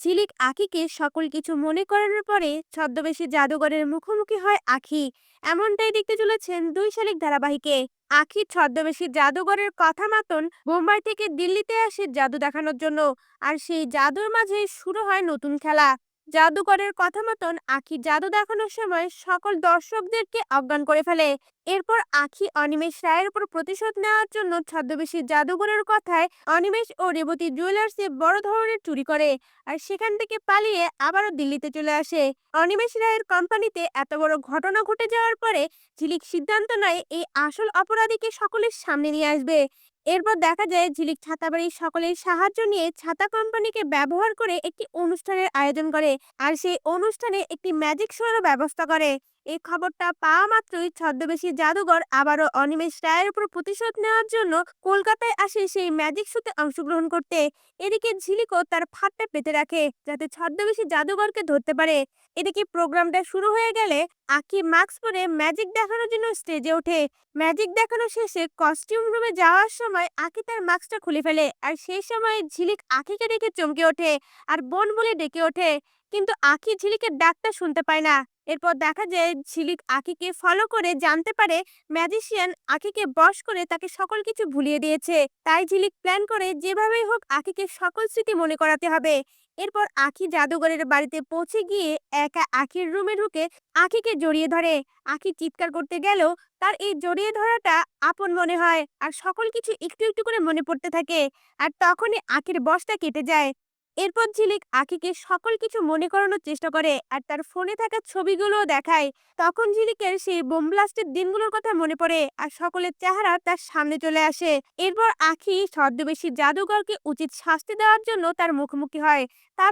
ঝিলিক আখিকে সকল কিছু মনে করানোর পরে ছদ্মবেশী জাদুঘরের মুখোমুখি হয় আখি। এমনটাই দেখতে চলেছেন দুই শালিক ধারাবাহিকে। আখি ছদ্মবেশী জাদুঘরের কথা মতন বোম্বাই থেকে দিল্লিতে আসে জাদু দেখানোর জন্য। আর সেই জাদুর মাঝে শুরু হয় নতুন খেলা। জাদুকরের কথা মতন আখি জাদু দেখানোর সময় সকল দর্শকদেরকে অজ্ঞান করে ফেলে। এরপর আখি অনিমেষ রায়ের উপর প্রতিশোধ নেওয়ার জন্য ছদ্মবেশী জাদুঘরের কথায় অনিমেষ ও রেবতী জুয়েলার্সে বড় ধরনের চুরি করে আর সেখান থেকে পালিয়ে আবারও দিল্লিতে চলে আসে। অনিমেষ রায়ের কোম্পানিতে এত বড় ঘটনা ঘটে যাওয়ার পরে ঝিলিক সিদ্ধান্ত নেয় এই আসল অপরাধীকে সকলের সামনে নিয়ে আসবে। এরপর দেখা যায় ঝিলিক ছাতাবাড়ির সকলের সাহায্য নিয়ে ছাতা কোম্পানিকে ব্যবহার করে একটি অনুষ্ঠানের আয়োজন করে। আর সেই অনুষ্ঠানে একটি ম্যাজিক শোয়েরও ব্যবস্থা করে। এই খবরটা পাওয়া মাত্রই ছদ্মবেশী জাদুঘর আবারও অনিমেষ রায়ের উপর প্রতিশোধ নেওয়ার জন্য কলকাতায় আসে সেই ম্যাজিক শোতে অংশগ্রহণ করতে। এদিকে ঝিলিকও তার ফাটটা পেতে রাখে যাতে ছদ্মবেশী জাদুঘরকে ধরতে পারে। এদিকে প্রোগ্রামটা শুরু হয়ে গেলে আকি মাস্ক পরে ম্যাজিক দেখানোর জন্য স্টেজে ওঠে। ম্যাজিক দেখানো শেষে কস্টিউম রুমে যাওয়ার সময় আকি তার মাস্কটা খুলে ফেলে আর সেই সময় ঝিলিক আখিকে দেখে চমকে ওঠে আর বোন বলে ডেকে ওঠে। কিন্তু আখি ঝিলিকের ডাকটা শুনতে পায় না। এরপর দেখা যায় ঝিলিক আখিকে ফলো করে জানতে পারে ম্যাজিশিয়ান আখিকে বশ করে তাকে সকল কিছু ভুলিয়ে দিয়েছে। তাই ঝিলিক প্ল্যান করে যেভাবেই হোক আখিকে সকল স্মৃতি মনে করাতে হবে। এরপর আখি জাদুঘরের বাড়িতে পৌঁছে গিয়ে একা আখির রুমে ঢুকে আখিকে জড়িয়ে ধরে। আখি চিৎকার করতে গেলেও তার এই জড়িয়ে ধরাটা আপন মনে হয় আর সকল কিছু একটু একটু করে মনে পড়তে থাকে। আর তখনই আখির বসটা কেটে যায়। এরপর ঝিলিক আখিকে সকল কিছু মনে করানোর চেষ্টা করে আর তার ফোনে থাকা ছবিগুলোও দেখায়। তখন ঝিলিকের সেই বোম ব্লাস্টের দিনগুলোর কথা মনে পড়ে আর সকলের চেহারা তার সামনে চলে আসে। এরপর আখি ছদ্মবেশী জাদুঘরকে উচিত শাস্তি দেওয়ার জন্য তার মুখোমুখি হয়। তা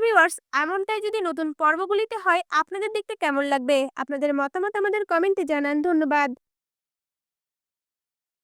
এমনটাই যদি নতুন পর্বগুলিতে হয়, আপনাদের দেখতে কেমন লাগবে? আপনাদের মতামত আমাদের কমেন্টে জানান। ধন্যবাদ।